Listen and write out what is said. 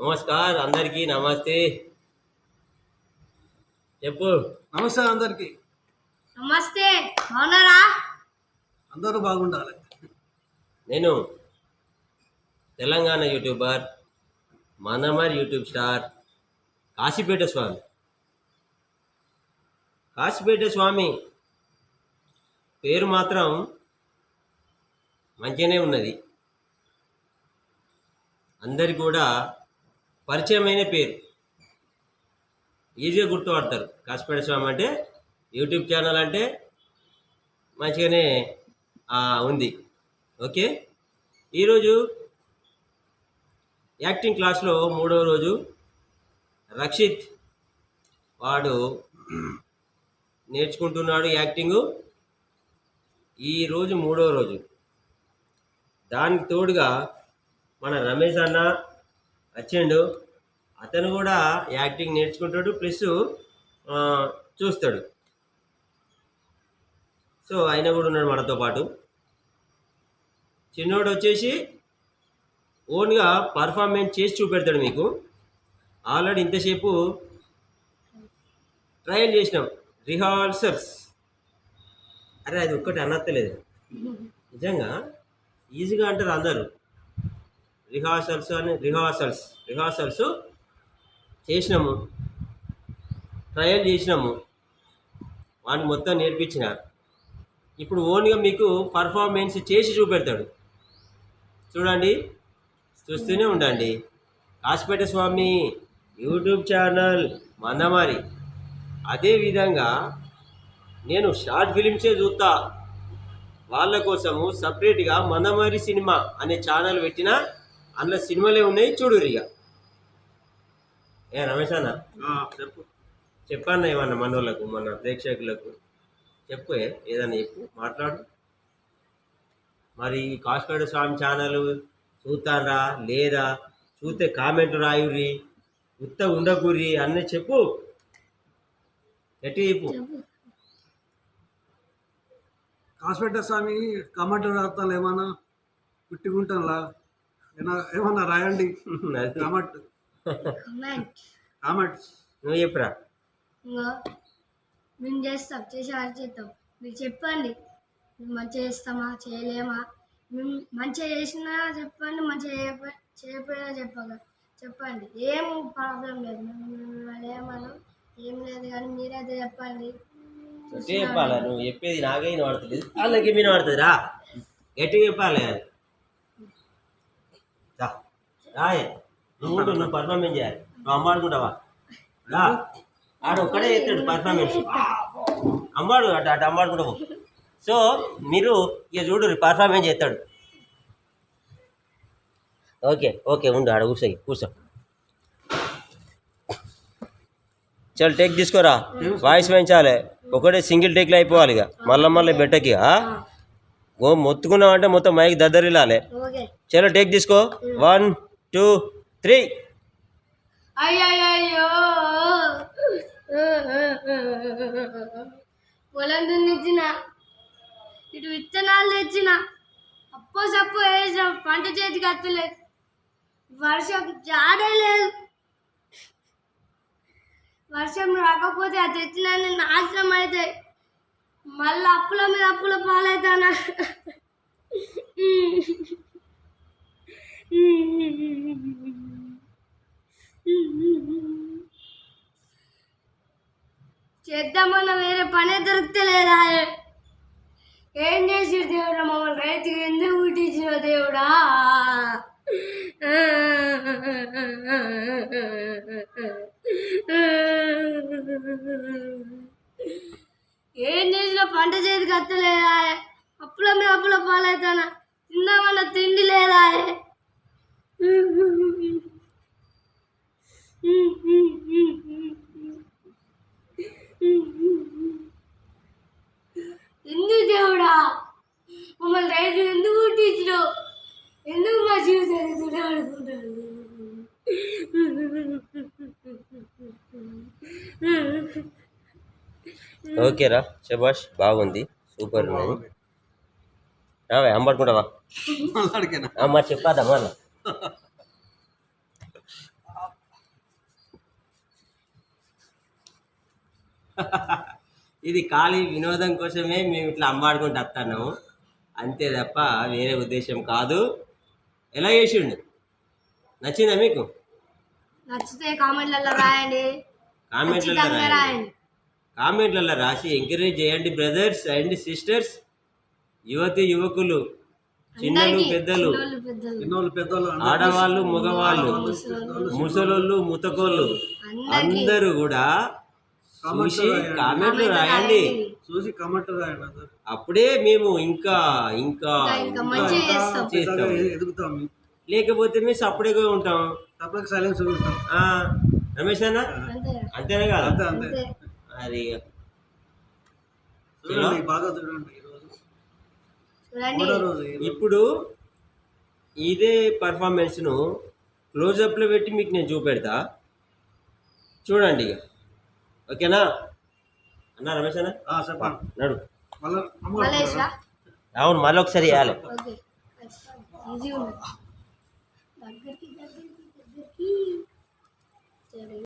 నమస్కార్ అందరికీ నమస్తే. చెప్పు. నమస్తే అందరికి. నమస్తే బాగున్నారా? అందరూ బాగుండాలి. నేను తెలంగాణ యూట్యూబర్ మనమర్ యూట్యూబ్ స్టార్ కాశీపేట స్వామి. కాశీపేట స్వామి పేరు మాత్రం మంచిగానే ఉన్నది. అందరికి కూడా పరిచయమైన పేరు. ఈజీగా గుర్తుపడతారు. కాసిపేట స్వామి అంటే యూట్యూబ్ ఛానల్ అంటే మంచిగానే ఉంది. ఓకే? ఈరోజు యాక్టింగ్ క్లాస్లో మూడవ రోజు రక్షిత్ వాడు నేర్చుకుంటున్నాడు యాక్టింగు. ఈరోజు మూడవ రోజు. దానికి తోడుగా మన రమేష్ అన్న వచ్చిండు. అతను కూడా యాక్టింగ్ నేర్చుకుంటాడు ప్లస్ చూస్తాడు. సో ఆయన కూడా ఉన్నాడు మనతో పాటు. చిన్నోడు వచ్చేసి ఓన్గా పర్ఫార్మెన్స్ చేసి చూపెడతాడు మీకు. ఆల్రెడీ ఇంతసేపు ట్రయల్ చేసినాం. రిహార్సల్స్. అరే అది ఒక్కటి అనత్తలేదు. నిజంగా? ఈజీగా అంటారు అందరూ. రిహార్సల్స్ అని రిహార్సల్స్ రిహార్సల్స్ చేసినాము ట్రయల్ చేసినాము వాడిని మొత్తం నేర్పించిన. ఇప్పుడు ఓన్గా మీకు పర్ఫార్మెన్స్ చేసి చూపెడతాడు. చూడండి చూస్తూనే ఉండండి. Kasipeta Swami YouTube channel Mandamarri. అదేవిధంగా నేను షార్ట్ ఫిలిమ్సే చూస్తా. వాళ్ళ కోసము సపరేట్గా మందమారి సినిమా అనే ఛానల్ పెట్టిన అందులో సినిమాలే ఉన్నాయి చూడు ఇక ఏ రమేష్ అన్న? చెప్పు. చెప్పన్న ఏమన్నా మనోళ్ళకు మన ప్రేక్షకులకు. చెప్పు ఏదన్నా చెప్పు మాట్లాడు. మరి ఈ కాస్పేట స్వామి ఛానల్ చూస్తారా లేదా? చూస్తే కామెంట్ రాయుర్రి ఉత్త ఉండకూరి అన్నీ చెప్పు. ఎట్టి చెప్పు. కాసిపేట స్వామి కమెంట్ రాస్తాను ఏమన్నా పుట్టిగుంటానులా ఏనా- ఏమన్నా రాయండి. కామెంట్. కమెంట్. నువ్వు చెప్పురా? మేము చేస్తాం చేసి అది చేస్తాం మీరు చెప్పండి. మేము మంచిగా చేస్తామా చేయలేమా? మేము మంచిగా చేసినా చెప్పండి మంచిగా చేయకపోయినా చెప్పగా చెప్పండి. ఏం ప్రాబ్లం లేదు. మేము మిమ్మల్ని ఏమనం ఏం లేదు కానీ మీరైతే చెప్పండి. ఎట్టి చెప్పాలా నువ్వు? చెప్పేది నాకే వినబడుతుంది వాళ్ళకి వినబడుతుంది రా. గట్టి చెప్పాలి రాయే నువ్వు నువ్వు పర్ఫార్మెన్స్ చేయాలి. నువ్వు అమ్మాడుకుంటావా రా. ఆడు ఒక్కడే చేస్తాడు పర్ఫార్మెన్స్ అమ్మాడు అటు అటు అమ్మాడుకుంటావు సో మీరు ఇక చూడు పర్ఫార్మెన్స్ చేస్తాడు. ఓకే ఓకే ఉండు ఆడ కూర్చో ఇక, కూర్చో. చల్ టేక్ తీసుకోరా. వాయిస్ పెంచాలి. ఒకటే సింగిల్ టేక్లో అయిపోవాలి ఇక. మళ్ళీ మళ్ళీ బెట్టకి? ఓ మొత్తుకున్నామంటే మొత్తం మైక్ దద్దరిల్లాలి. చలో టేక్ తీసుకో. One two three. అయ్యయ్యో పొలం దున్నిచ్చిన ఇటు విత్తనాలు తెచ్చిన. అప్పో సప్పు వేసిన పంట చేతికి అత్తలేదు వర్షం జాడే లేదు. వర్షం రాకపోతే ఆ తెచ్చిన నాశనం అవుతాయి. మళ్ళీ అప్పుల మీద అప్పుల పాలవుతానా? చేద్దామన్న వేరే పనే దొరుకుతలేదా? ఏం చేసి దేవుడా మమ్మల్ని? రైతుకి ఎందుకు పుట్టించిన దేవుడా? ఏం చేసిన పంట చేతికి అత్తలేదా అప్పుల మీద అప్పుల పాలైతానా? తిందామన్న తిండి లేదా? ఎందుకు దేవుడా? మమ్మల్ని రైతు ఎందుకు పుట్టించినావు? ఎందుకు మా జీవితాన్ని దుడాడుకుంటాడు ఓకేరా శబాష్ బాగుంది. సూపర్ ఉన్నది. రావే అంబడుకుంటావా అడిగాను మరి చెప్పాదా మళ్ళా? ఇది ఖాళీ వినోదం కోసమే మేము ఇట్లా అంబాడుకుంటూ వస్తున్నాము అంతే తప్ప వేరే ఉద్దేశం కాదు. ఎలా చేసిండు? నచ్చిందా మీకు? నచ్చితే కామెంట్లలో రాయండి. కామెంట్లలో రాయండి. కామెంట్లలో రాసి ఎంకరేజ్ చేయండి బ్రదర్స్ అండ్ సిస్టర్స్. యువతి యువకులు చిన్నలు పెద్దలు ఆడవాళ్ళు మగవాళ్ళు ముసలోళ్ళు ముతకోళ్ళు అందరూ కూడా చూసి కామెంట్లు రాయండి. చూసి కమెంట్ రాయండి అప్పుడే మేము ఇంకా ఇంకా చేస్తాం. లేకపోతే మేము సపరేట్గా ఉంటాం. తప్పక సైలెన్స్ ఉంటాం. ఆ, రమేష్ అన్న? అంతే. అంతేనే కదా? అంతే అంతే. అంతే. అది బాగా చూడండి రోజు. ఈరోజు. ఇప్పుడు ఇదే పర్ఫార్మెన్స్ను క్లోజప్లో పెట్టి మీకు నేను చూపెడతా. చూడండి ఇక. ఓకేనా? అన్న రమేష్ అన్న? ఆ, చెప్పండి. నడు. మళ్ళీ మళ్ళీ వేసిరా? అవును మళ్ళీ ఒకసారి వేయాలి. घर की घर की घर की चलो।